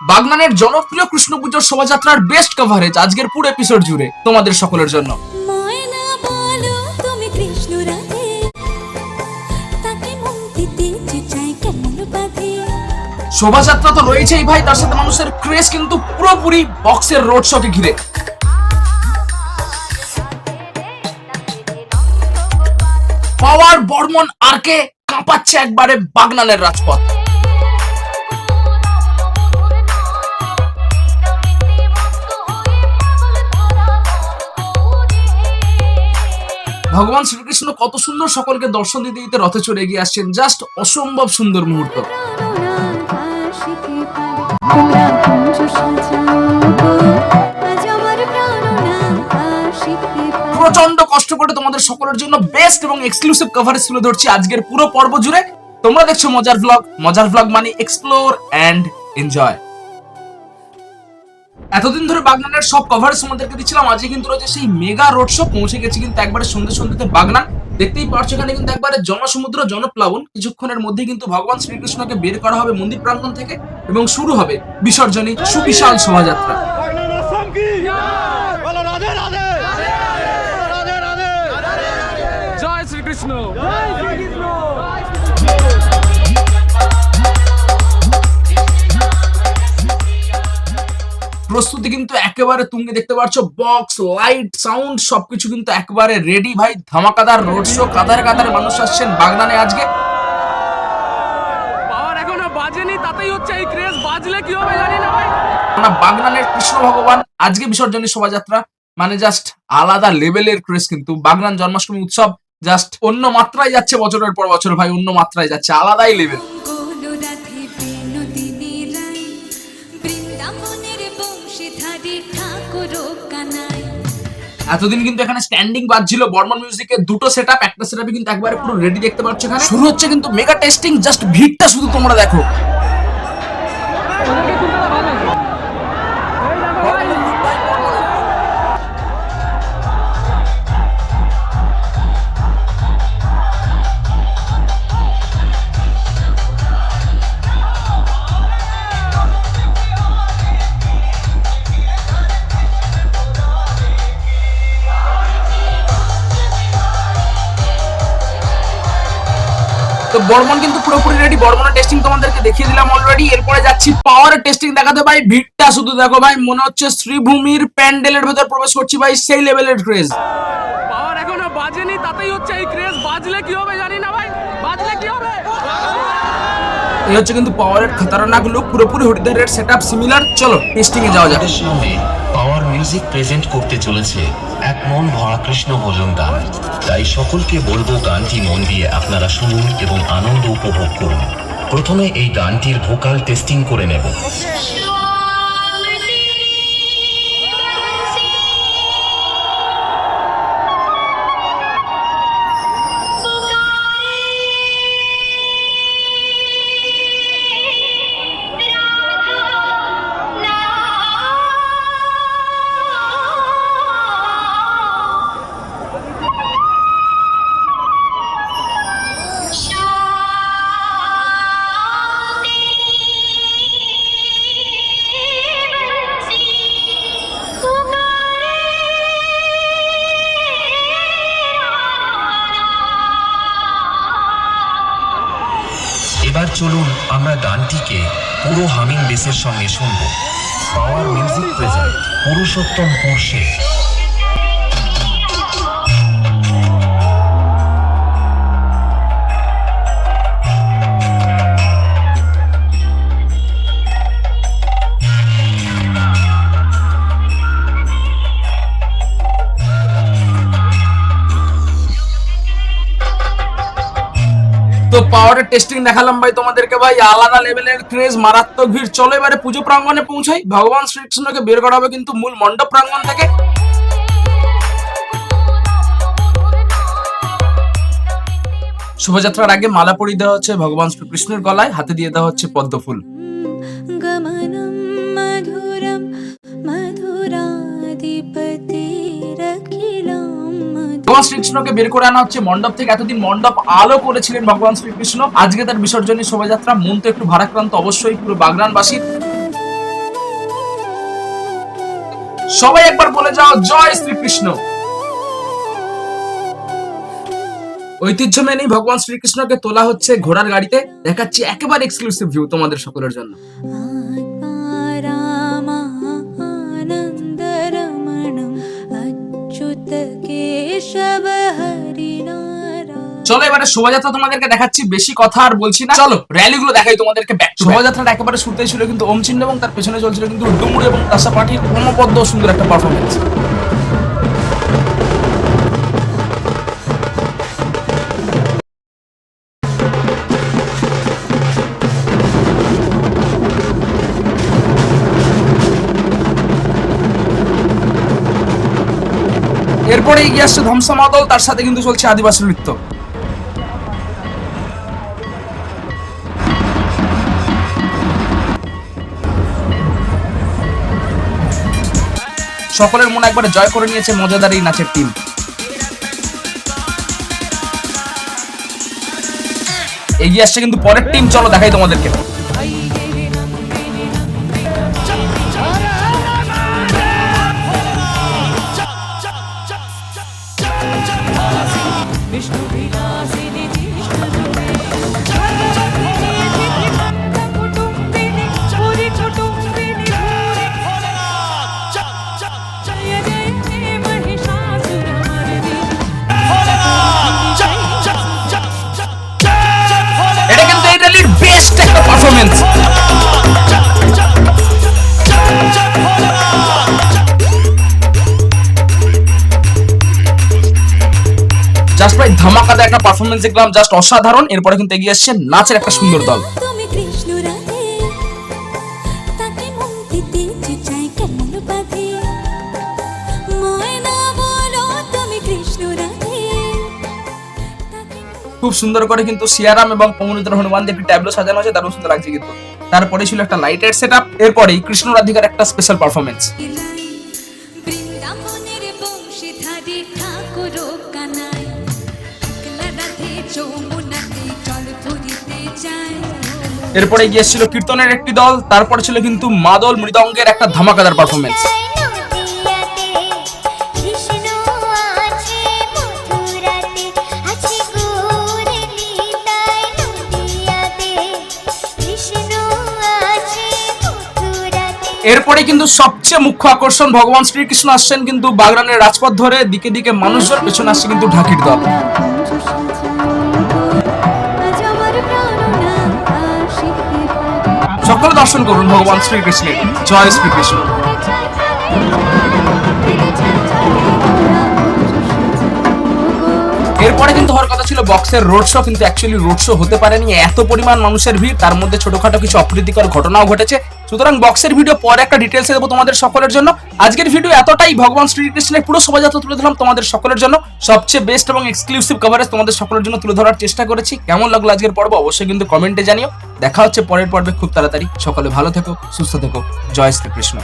বাগনানের জনপ্রিয় কৃষ্ণ পুজোর শোভাযাত্রার বেস্ট কভারেজ আজকের পুরো এপিসোড জুড়ে তোমাদের সকলের জন্য। শোভাযাত্রা তো রয়েছেই ভাই তার সাথে মানুষের ক্রেজ কিন্তু পুরোপুরি বক্সের রোড শোকে ঘিরে। পাওয়ার বর্মন আরকে কাঁপাচ্ছে একবারে বাগনানের রাজপথ। ভগবান শ্রীকৃষ্ণ কত সুন্দর সকলকে দর্শন দিতে দিতে রথে চড়ে এগিয়ে আসছেন। জাস্ট অসম্ভব সুন্দর মুহূর্ত। প্রচণ্ড কষ্ট করে তোমাদের সকলের জন্য বেস্ট এবং এক্সক্লুসিভ কভারেজ তুলে ধরছি আজকের পুরো পর্ব জুড়ে। তোমরা দেখছ মজার ব্লগ মজার ব্লগ মানে এক্সপ্লোর এন্ড এনজয় এতদিন ধরে বাগনানের সব কভারেজ তোমাদেরকে দিচ্ছিলাম আজকে কিন্তু রয়েছে সেই মেগা রোড শো পৌঁছে গেছে কিন্তু একবারে সন্ধ্যে সন্ধ্যেতে বাগনান। দেখতেই পারছ এখানে কিন্তু একবারে জনসমুদ্র জনপ্লাবন। কিছুক্ষণের মধ্যে কিন্তু ভগবান শ্রীকৃষ্ণকে বের করা হবে মন্দির প্রাঙ্গণ থেকে এবং শুরু হবে বিসর্জনী সুবিশাল শোভাযাত্রা। বাগনানা সঙ্গী প্রস্তুতি কিন্তু একেবারে তুমি দেখতে পাচ্ছ বক্স লাইট সাউন্ড সবকিছু কিন্তু একেবারে রেডি ভাই। ধামাকাদার রোড শো কাদার কাদার মানুষ আসছেন বাগনানে আজকে। পাওয়ার এখনও বাজেনি তাতেই হচ্ছে এই ক্রেজ বাজলে কি হবে জানি না ভাই। আমরা বাগনানের কৃষ্ণ ভগবান আজকে বিসর্জনী শোভাযাত্রা। মানে জাস্ট আলাদা লেভেলের ক্রেজ কিন্তু। বাগনান জন্মাষ্টমী উৎসব জাস্ট অন্য মাত্রায় যাচ্ছে বছরের পর বছর ভাই অন্য মাত্রায় যাচ্ছে আলাদাই লেভেল এতদিন কিন্তু এখানে স্ট্যান্ডিং বাজছিল বর্মন মিউজিকের দুটো সেট আপ একটা সেটআপে কিন্তু একবারে পুরো রেডি দেখতে পাচ্ছ এখানে। শুরু হচ্ছে কিন্তু মেগা টেস্টিং জাস্ট ভিড়টা শুধু তোমরা দেখো। বর্মন কিন্তু পুরোপুরি রেডি বর্মনের টেস্টিং তোমাদেরকে দেখিয়ে দিলাম অলরেডি এরপরে যাচ্ছি পাওয়ারের টেস্টিং দেখাতে ভাই। ভিড়টা শুধু দেখো ভাই মনে হচ্ছে শ্রীভূমির প্যান্ডেলের ভেতর প্রবেশ করছি ভাই সেই লেভেলের ক্রেজ পাওয়ার এখনও বাজেনি তাতেই হচ্ছে এই ক্রেজ বাজলে কি হবে জানি না ভাই। বাজলে কি হবে? এই হচ্ছে কিন্তু পাওয়ারের খতরনাক লুক পুরোপুরি হরিদ্বারের সেটআপ সিমিলার চলো টেস্টিং এ যাওয়া যাক। পাওয়ার মিউজিক প্রেজেন্ট করতে চলেছে। এক মন ভরা কৃষ্ণ ভজন গান। তাই সকলকে বলব গানটি মন দিয়ে আপনারা শুনুন এবং আনন্দ উপভোগ করুন। প্রথমে এই গানটির ভোকাল টেস্টিং করে নেব। হামিং বেসের সঙ্গে শুনব। পাওয়ার মিউজিক প্রেজেন্ট পুরুষোত্তম পুরুষে তো পাওয়ারের টেস্টিং দেখালাম ভাই তোমাদেরকে ভাই, আলাদা লেভেলের ক্রেজ মারাত্মক ভিড়। চলো এবারে পুজো প্রাঙ্গণে পৌঁছাই। ভগবান শ্রীকৃষ্ণকে বের করা হবে কিন্তু মূল মণ্ডপ প্রাঙ্গণ থেকে। শোভাযাত্রার আগে মালা পরিয়ে দেওয়া হচ্ছে ভগবান শ্রীকৃষ্ণের গলায়, হাতে দিয়ে দেওয়া হচ্ছে পদ্ম ভগবান শ্রীকৃষ্ণকে বের করে আনা হচ্ছে। মণ্ডপ থেকে এতদিন মণ্ডপ আলো করেছিলেন ভগবান শ্রীকৃষ্ণ। আজকে তার বিসর্জনী শোভাযাত্রা, মন তো একটু ভারাক্রান্ত অবশ্যই, পুরো বাগরানবাসী। সবাই একবার বলে যাও, জয় শ্রীকৃষ্ণ। ঐতিহ্য মেনে ভগবান শ্রীকৃষ্ণকে তোলা হচ্ছে ঘোড়ার গাড়িতে। দেখাচ্ছি একেবারে এক্সক্লুসিভ ভিউ তোমাদের সকলের জন্য। চলো এবারে শোভাযাত্রা তোমাদেরকে দেখাচ্ছি বেশি কথা আর বলছি না। চলো র্যালি গুলো দেখাই তোমাদেরকে ব্যাক শোভাযাত্রাটা একেবারে শুরুতেই ছিল কিন্তু ওম চিহ্ন এবং তার পেছনে চলছিল কিন্তু ডুমুর এবং তাসা পার্টির ক্রমবদ্ধ সুন্দর একটা পারফরমেন্স এগিয়ে আসছে ধ্বংস মাদল তার সাথে কিন্তু চলছে আদিবাসী নৃত্য। সকলের মনে একবারে জয় করে নিয়েছে মজাদার এই নাচের টিম এগিয়ে আসছে কিন্তু পরের টিম চলো দেখাই তোমাদেরকে। একটা পারফরমেন্স দেখলাম জাস্ট অসাধারণ। এরপরে কিন্তু এগিয়ে আসছে নাচের একটা সুন্দর দল। খুব সুন্দর করে কিন্তু সিয়ারাম এবং পমনিত হনুমানদের একটি ট্যাবলো সাজানো আছে দারুণ সুন্দর লাগছে কিন্তু। তারপরে ছিল একটা লাইটের সেট আপ এরপরেই কৃষ্ণ রাধিকার একটা স্পেশাল পারফরমেন্স এরপরে গিয়েছিল কীর্তনের একটি দল, তারপরে ছিল কিন্তু মাদল মৃদঙ্গের একটা ধামাকাদার পারফরমেন্স এরপরে কিন্তু সবচেয়ে মুখ্য আকর্ষণ ভগবান শ্রীকৃষ্ণ আসছেন কিন্তু বাগরানের রাজপথ ধরে দিকে দিকে মানুষজন পেছনে আসছে কিন্তু ঢাকির দল। সকলে দর্শন করুন, ভগবান শ্রীকৃষ্ণের। জয় শ্রীকৃষ্ণ। এরপরে কিন্তু হওয়ার কথা ছিল বক্সের রোড শো কিন্তু অ্যাকচুয়ালি রোড শো হতে পারেনি। এত পরিমাণ মানুষের ভিড়, তার মধ্যে ছোটখাটো কিছু অপ্রীতিকর ঘটনাও ঘটেছে। সুতরাং বক্সের ভিডিও পরে একটা ডিটেলসে দেবো তোমাদের সকলের জন্য। আজকের ভিডিও এতটাই। ভগবান শ্রীকৃষ্ণের পুরো শোভাযাত্রা তুলে ধরলাম তোমাদের সকলের জন্য। সবচেয়ে বেস্ট এবং এক্সক্লুসিভ কভারেজ তোমাদের সকলের জন্য তুলে ধরার চেষ্টা করেছি। কেমন লাগল আজকের পর্ব? অবশ্যই কিন্তু কমেন্টে জানিও। দেখা হচ্ছে পরের পর্বে খুব তাড়াতাড়ি। সকলে ভালো থেকো, সুস্থ থেকো। জয় শ্রীকৃষ্ণ।